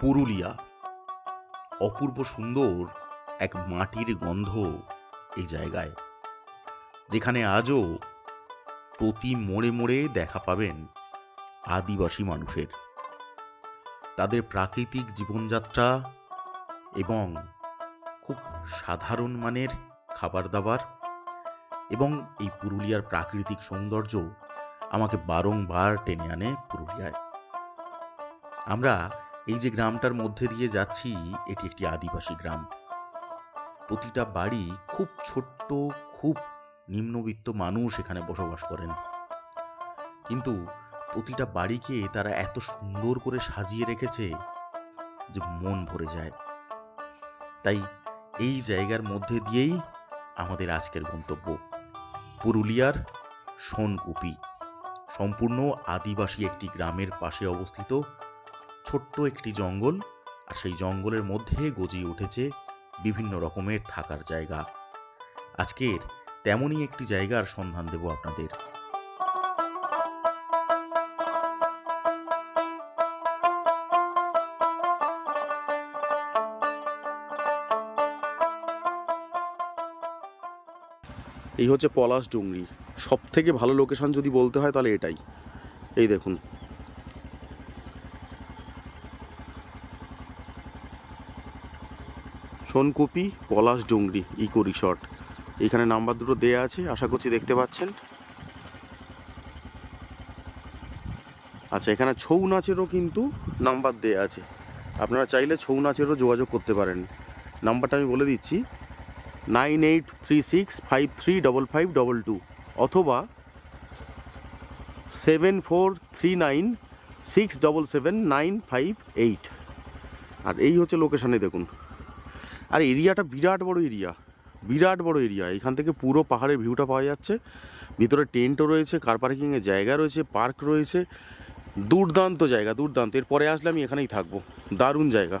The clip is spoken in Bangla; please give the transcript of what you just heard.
পুরুলিয়া। অপূর্ব সুন্দর এক মাটির গন্ধ এই জায়গায়, যেখানে আজও প্রতি মোড়ে মোড়ে দেখা পাবেন আদিবাসী মানুষের। তাদের প্রাকৃতিক জীবনযাত্রা এবং খুব সাধারণ মানের খাবার দাবার এবং এই পুরুলিয়ার প্রাকৃতিক সৌন্দর্য আমাকে বারংবার টেনে আনে পুরুলিয়ায়। আমরা এই যে গ্রামটার মধ্যে দিয়ে যাচ্ছি, এটি একটি আদিবাসী গ্রাম। প্রতিটা বাড়ি খুব ছোট্ট, খুব নিম্নবিত্ত মানুষ এখানে বসবাস করেন। কিন্তু প্রতিটা বাড়িকে তারা এত সুন্দর করে সাজিয়ে রেখেছে যে মন ভরে যায়। তাই এই জায়গার মধ্যে দিয়েই আমাদের আজকের গন্তব্য। পুরুলিয়ার সোনকুপি। সম্পূর্ণ আদিবাসী একটি গ্রামের পাশে অবস্থিত ছোট্ট একটি জঙ্গল, আর সেই জঙ্গলের মধ্যে গজিয়ে উঠেছে বিভিন্ন রকমের থাকার জায়গা। আজকের তেমনই একটি জায়গার সন্ধান দেব আপনাদের। এই হচ্ছে পলাশ ডুংরি। সব থেকে ভালো লোকেশন যদি বলতে হয় তাহলে এটাই। এই দেখুন। Sonkupi, Palash Dungri, eco resort. এখানে নাম্বার দুটো দেয়া আছে, আশা করছি দেখতে পাচ্ছেন। আচ্ছা এখানে ছৌ নাচেরও কিন্তু নাম্বার দেয়া আছে। আপনারা চাইলে ছৌ নাচেরও যোগাযোগ করতে পারেন। নাম্বারটা আমি বলে দিচ্ছি, nine eight three six five three double five double two অথবা seven four three nine six double seven nine five eight. আর এই হচ্ছে লোকেশানে দেখুন। আর এরিয়াটা বিরাট বড় এরিয়া, বিরাট বড় এরিয়া। এখান থেকে পুরো পাহাড়ের ভিউটা পাওয়া যাচ্ছে। ভিতরে টেন্টও রয়েছে কার পার্কিংয়ের জায়গা রয়েছে পার্ক রয়েছে। দুর্দান্ত জায়গা, দুর্দান্ত। এরপরে আসলে আমি এখানেই থাকব। দারুণ জায়গা।